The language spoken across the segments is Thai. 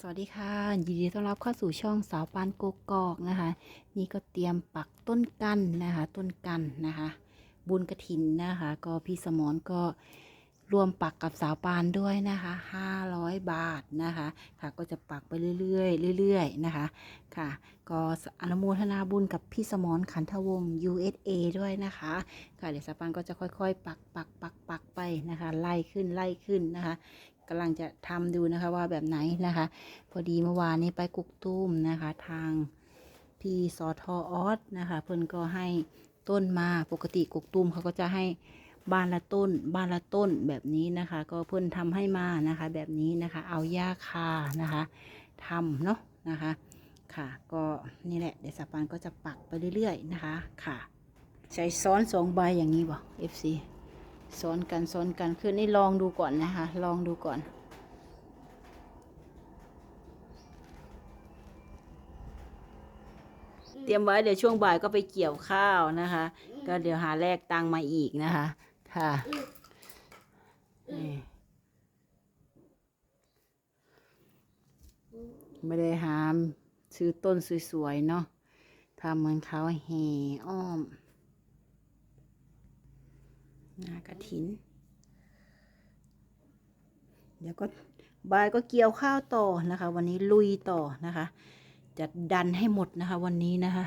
สวัสดีค่ะ ยินดีต้อนรับเข้าสู่ช่องสาวปานโกกอกนะคะ นี่ก็เตรียมปักต้นกันนะคะ ต้นกันนะคะ บุญกระถินนะคะ ก็พี่สมรก็รวมปักกับสาวปานด้วยนะคะ500 บาทนะคะ ค่ะก็จะปักไปเรื่อยๆเรื่อยๆนะคะ ค่ะ ก็อนุโมทนาบุญกับพี่สมรขันธวงศ์ USA ด้วยนะคะ ค่ะเดี๋ยวสาวปานก็จะค่อยๆ ปักปักปักปักไปนะคะ ไล่ขึ้นไล่ขึ้นนะคะ กำลังจะทำดูนะคะว่าแบบไหนนะคะ พอดีเมื่อวานนี้ไปกุกตุ้มนะคะ ทางพี่สอทอออสนะคะเพิ่อนก็ให้ต้นมาปกติกุกตุ้มเขาก็จะให้บ้านละต้นบ้านละต้นแบบนี้นะคะ ก็เพิ่อนทำให้มานะคะ แบบนี้นะคะ เอาหญ้าคานะคะทำเนาะนะคะ ค่ะก็นี่แหละเดี๋ยวสปานก็จะปักไปเรื่อยๆนะคะ ค่ะ ใช้ซ้อนสองใบอย่างนี้บ่ FC ซ้อนกันซ้อนกันคือนี่ลองดูก่อนนะคะ ลองดูก่อน เตรียมไว้เดี๋ยวช่วงบ่ายก็ไปเกี่ยวข้าวนะคะ ก็เดี๋ยวหาแลกตังมาอีกนะคะ ค่ะไม่ได้หามซื้อต้นสวยๆเนาะทำเหมือนเขาแห่อ้อม นากระถิน เดี๋ยวก็บายก็เกี่ยวข้าวต่อนะคะ วันนี้ลุยต่อนะคะ จะดันให้หมดนะคะ วันนี้นะคะ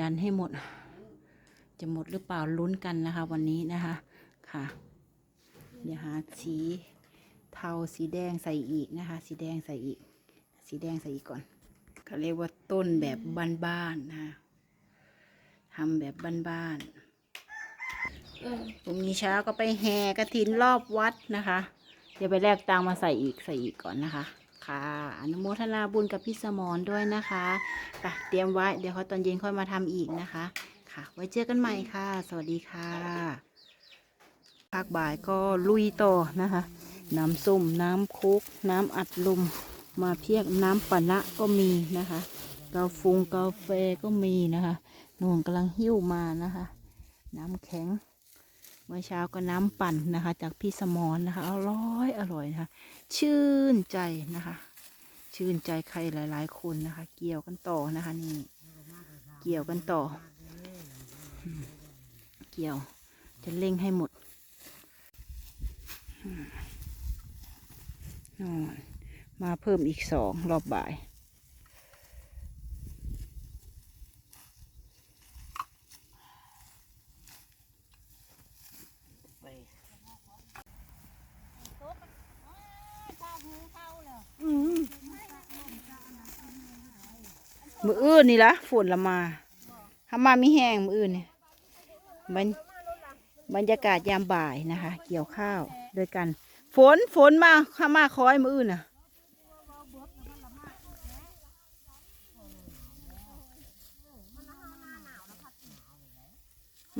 ดันให้หมด จะหมดหรือเปล่าลุ้นกันนะคะ วันนี้นะคะค่ะเดี๋ยวหาสีเทาสีแดงใส่อีกนะคะ สีแดงใส่อีก สีแดงใส่อีกก่อนเขาเรียกว่าต้นแบบบ้านๆนะคะทำแบบบ้านๆ พรุ่งนี้เช้าก็ไปแห่กระถินรอบวัดนะคะเดี๋ยวไปแลกตังมาใส่อีกใส่อีกก่อนนะคะ ค่ะ อนุโมทนาบุญกับพี่สมรด้วยนะคะค่ะเตรียมไว้ เดี๋ยวเขาตอนเย็นค่อยมาทำอีกนะคะ ค่ะ ไว้เจอกันใหม่ค่ะ สวัสดีค่ะภาคบ่ายก็ลุยต่อนะคะ น้ำส้มน้ำโคุก น้ำอัดลมมาเพียกน้ำปะนะก็มีนะคะกาฟงกาแฟก็มีนะคะนุ่นกำลังหิ้วมานะคะ น้ำแข็ง เมื่อเช้าก็น้ำปั่นนะคะ จากพี่สมรนนะคะ อร่อยอร่อยนะคะ ชื่นใจนะคะ ชื่นใจใครหลาย ๆ คนนะคะ เกี่ยวกันต่อนะคะ นี่ เกี่ยวกันต่อ เกี่ยว จะเล่งให้หมดนอนมาเพิ่มอีกสองรอบบ่าย มืออื่นนี่ละฝนละมาถ้ามาไม่แห้งมืออื่นเนี่ยบรรบรรยากาศยามบ่ายนะคะ เกี่ยวข้าวด้วยกัน ฝนฝนมาข้ามาคอยมืออื่นน่ะ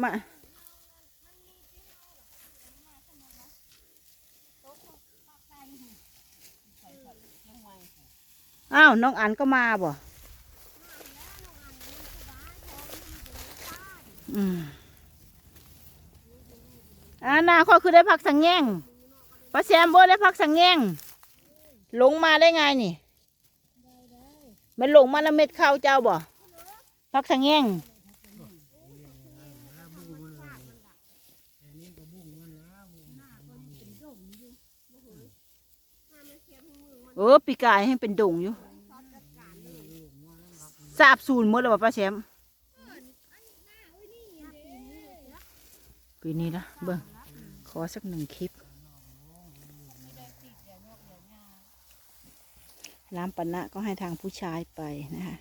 มาอ้าว น้องอันก็มาบ่ อืมอ่านาข้อคือได้พักสังแง่งป้าแซมบ่ได้พักสังแง่งลงมาได้ไงนี่มันลงมาล้วเม็ดข้าวเจ้าบ่พักสังแง่งเออปีกายให้เป็นดงอยู่สาบสูญหมดแล้วบ่ป้าแซมปี นี้นะเบิ่งขอสักหนึ่งคลิปร้านปนะก็ให้ทางผู้ชายไปนะคะ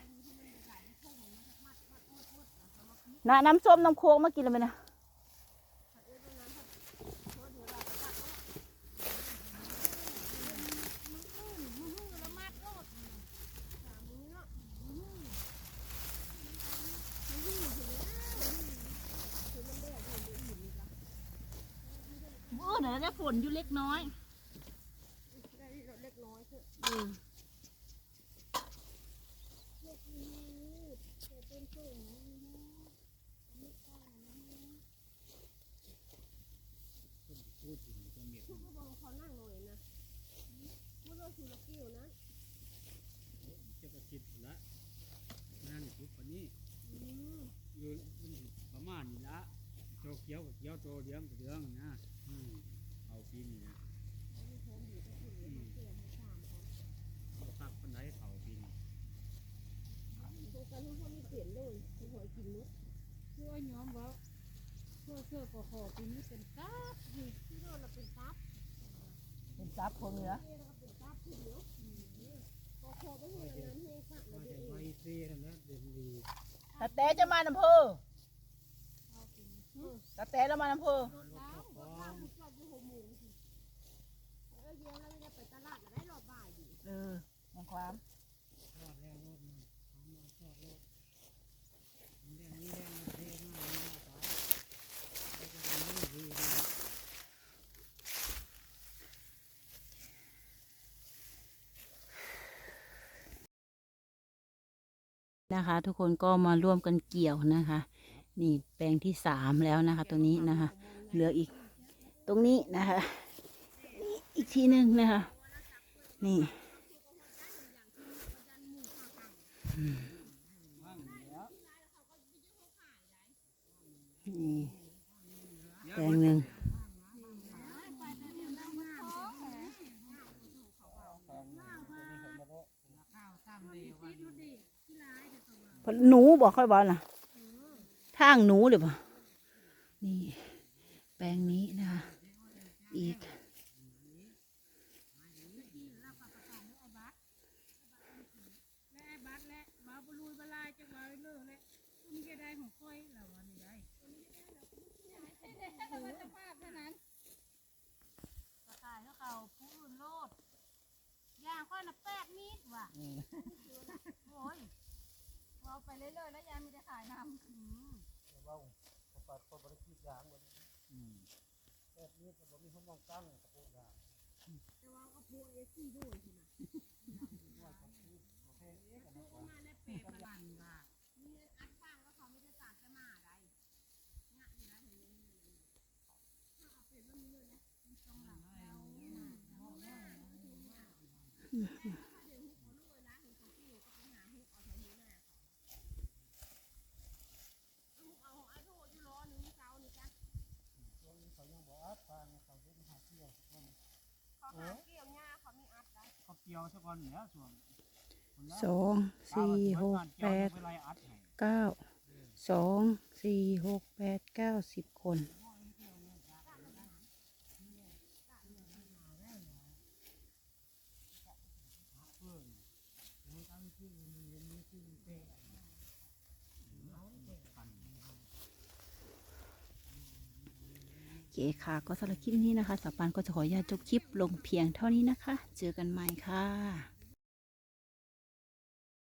น้ำส้มน้ำโค้กมากินแล้วไหมนะ โอ้แต่ได้ฝนยู่เล็กน้อยด้เล็กน้อยเถอะอืมพูดถึงคนเมียคุณผู้บองเขานั่งหน่อยนะพูดเราสูระกิ้วนะจะกระติละนั่นทุกคนนี้อยู่ประมาณนี้ละโตเขียวเขียวโตเหลืองเหลืองนะ เอาปีนี้นะอืมเอาตักปันไดเขาปีนี้ช่วยย้อมว่าช่วยเสื้อก็ขอปีนี้เป็นกราบอยู่ที่โน่นเราเป็นกราบเป็นซับคนเหนือก็ขอไปให้งานให้ฟังว่าจะไว้เสียนั่นแหละเด่นดีตาแต่จะมาอำเภอตาแต่แล้วมาอำเภอ ความทอดแล้วรถมันเอามาทอดรถมันแดงนี่แดงมันเท่มากเลยนะไปแล้วก็มันนี่ดีนะนะคะ ทุกคนก็มาร่วมกันเกี่ยวนะคะ นี่แปลงที่สามแล้วนะคะ ตัวนี้นะคะ เหลืออีก ตรงนี้นะคะนี่อีกทีหนึ่งนะคะ นี่อืม นี่แปลงหนึ่งหนูบอกค่อยบอกนะทางหนูเดี๋ยวบ่นี่แปลงนี้นะคะอีก และไอ้บัตรและบาบลุยบลายจังหวะเลิกและคุณจะได้ ของค่อยเราวันนี้ได้วัตภาพเท่านั้นประกาศให้เขาผู้อื่นโลดย่างค่อยละแปดมิตรว่ะโอ้ยเราไปเรื่อยๆแล้วยายมีแต่ขายน้ำอืมอืมแบบนี้ก็บ่มีห้องมองตั้งกระโปรงยางแต่ว่าก็พูดเอซี่ด้วยสินะมาแล้วเปรย์ปันว่ะนี่อัดฟังก็เขาไม่ได้ตากจะมาอะไรเนี่ยนี่นะเห็นไหมถ้าเอาเป็นแบบนี้เลยนะมันต้องหลังเราเอาไอ้โถอยู่ล้อหนึ่งเจ้านี่จ้ะ เขายังบอกอัดทางเขาเฮ็ดหาเที่ยว เขาหาเกี่ยวหญ้าเขามีอัดได้ เขาเกี่ยว ซะก่อนเนี่ยส่วนสองสี่หกแปดเวลาอัดให้เก้าสองสี่หกแปดเก้าสิบคนเพิ่นแล้วตั้งชื่อมันเรียนมีชื่อเป๊ะเอาเป๊ะกัน โอ เคค่ะ ก็สำหรับคลิปนี้นะคะสาวปานก็จะขออนุญาตจบคลิปลงเพียงเท่านี้นะคะ เจอกันใหม่ค่ะ